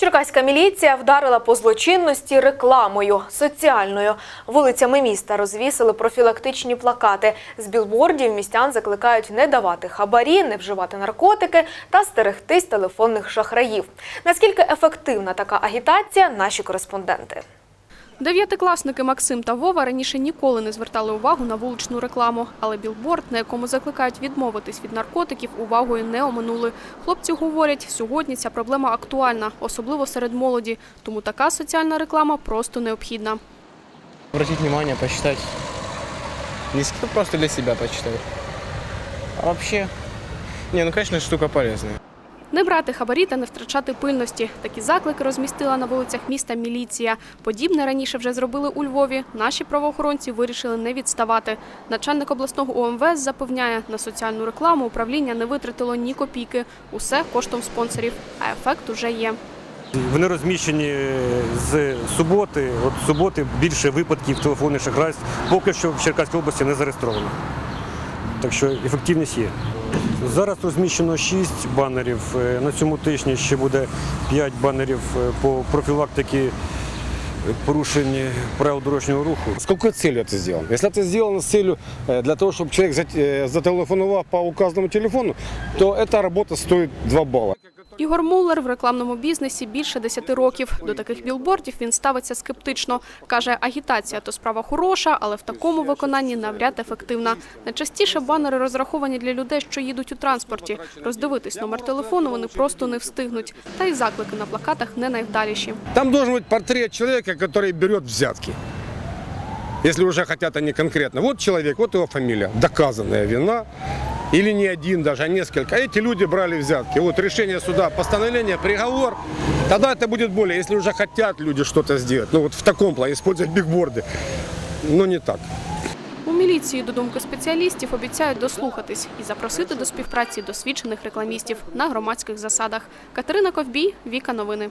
Черкаська міліція вдарила по злочинності рекламою соціальною. Вулицями міста розвісили профілактичні плакати. З білбордів містян закликають не давати хабарі, не вживати наркотики та стерегтись телефонних шахраїв. Наскільки ефективна така агітація, наші кореспонденти. Дев'ятикласники Максим та Вова раніше ніколи не звертали увагу на вуличну рекламу, але білборд, на якому закликають відмовитись від наркотиків, увагою не оминули. Хлопці говорять, сьогодні ця проблема актуальна, особливо серед молоді, тому така соціальна реклама просто необхідна. Обратить внимание, почитать. Если ну, просто для себя почитать. А вообще, не, ну конечно, штука полезная. Не брати хабарі та не втрачати пильності. Такі заклики розмістила на вулицях міста міліція. Подібне раніше вже зробили у Львові. Наші правоохоронці вирішили не відставати. Начальник обласного УМВС запевняє, на соціальну рекламу управління не витратило ні копійки. Усе коштом спонсорів. А ефект уже є. Вони розміщені з суботи. От суботи більше випадків телефонних шахрайств поки що в Черкаській області не зареєстровано. Так що ефективність є. Зараз розміщено 6 банерів. Е, На цьому тижні ще буде 5 банерів е, по профілактиці порушень правил дорожнього руху. С какой целью это сделано? Если это сделано с целью э, для того, чтобы человек зат- э, зателефонував по указанному телефону, то эта работа стоит 2 балла. Ігор Муллер в рекламному бізнесі більше 10 років. До таких білбордів він ставиться скептично. Каже, агітація то справа хороша, але в такому виконанні навряд ефективна. Найчастіше банери розраховані для людей, що їдуть у транспорті. Роздивитись номер телефону вони просто не встигнуть. Та й заклики на плакатах не найвдаліші. Там должен быть портрет человека, который берет взятки. Если уже хотят они конкретно. Вот человек, вот его фамилия, доказанная вина Или не один даже, а несколько. А Эти люди брали взятки. Вот решение суда, постановление, приговор. Тогда это будет более, если уже хотят люди что-то сделать. Ну вот в таком плане, использовать бигборды. Но не так. У міліції, до думки спеціалістів, обіцяють дослухатись і запросити до співпраці досвідчених рекламістів на громадських засадах. Катерина Ковбій, Віка Новини.